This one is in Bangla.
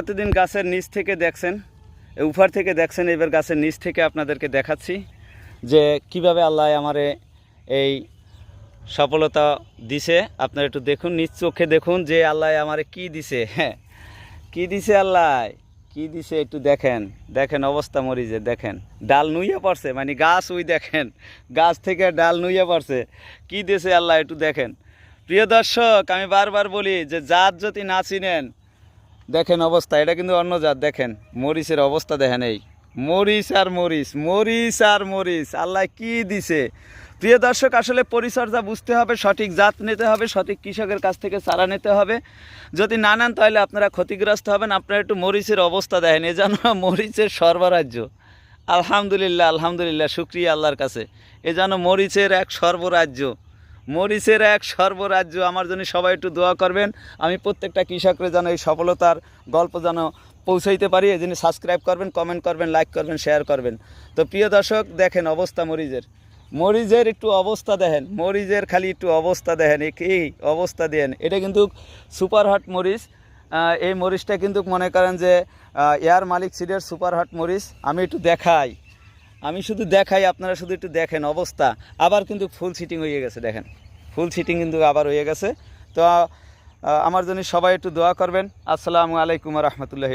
এতদিন গাছের নিচ থেকে দেখছেন, এ উপর থেকে দেখছেন, এবার গাছের নিচ থেকে আপনাদেরকে দেখাচ্ছি যে কীভাবে আল্লাহ আমারে এই সফলতা দিছে। আপনারা একটু দেখুন, নিজ চোখে দেখুন যে আল্লাহ আমারে কি দিছে। হ্যাঁ কি দিছে আল্লাহ? কি দিছে একটু দেখেন। দেখেন অবস্থা মরিজে দেখেন। ডাল নুইয়া পড়ছে মানে গাছ ওই দেখেন, গাছ থেকে ডাল নুইয়া পড়ছে। কি দিছে আল্লাহ একটু দেখেন। প্রিয় দর্শক, আমি বারবার বলি যে জাত যদি না চিনেন দেখেন অবস্থা, এটা কিন্তু অন্য জাত, দেখেন। মরিচের অবস্থা দেখেন এই। মরিচ আর মরিচ মরিচ আর মরিচ, আল্লাহ কি দিছে? প্রিয় দর্শক, আসলে পরিচর্যা বুঝতে হবে, সঠিক জাত নিতে হবে, সঠিক কৃষকের কাছ থেকে চারা নিতে হবে। যদি না নেন, তাহলে আপনারা ক্ষতিগ্রস্ত হবেন। আপনারা একটু মরিচের অবস্থা দেখেন এ যেন মরিচের সর্বরাজ্য। আলহামদুলিল্লাহ আলহামদুলিল্লাহ, শুক্রিয়া আল্লাহর কাছে। এ যেন মরিচের এক সর্বরাজ্য। মরিচের এক সর্বরাজ্য। আমার জন্য সবাই একটু দোয়া করবেন। আমি প্রত্যেকটা কৃষকরা যেন এই সফলতার গল্প যেন পৌঁছাইতে পারি। এই জন্য সাবস্ক্রাইব করবেন কমেন্ট করবেন লাইক করবেন শেয়ার করবেন। তো প্রিয় দর্শক, দেখেন অবস্থা মরিচের। মরিচের একটু অবস্থা দেখেন। মরিচের খালি একটু অবস্থা দেখেন। এই অবস্থা দেন এটা কিন্তু সুপার হট মরিচ এই মরিচটা কিন্তু মনে করেন যে এয়ার মালিক সিডের সুপার হট মরিচ। আমি একটু দেখাই। আমি শুধু দেখাই, আপনারা শুধু একটু দেখেন অবস্থা। আবার কিন্তু ফুল সিটিং হয়ে গেছে, দেখেন। ফুল সিটিং কিন্তু আবার হয়ে গেছে। তো আমার জন্য সবাই একটু দোয়া করবেন। আসসালামু আলাইকুম রহমতুল্লাহ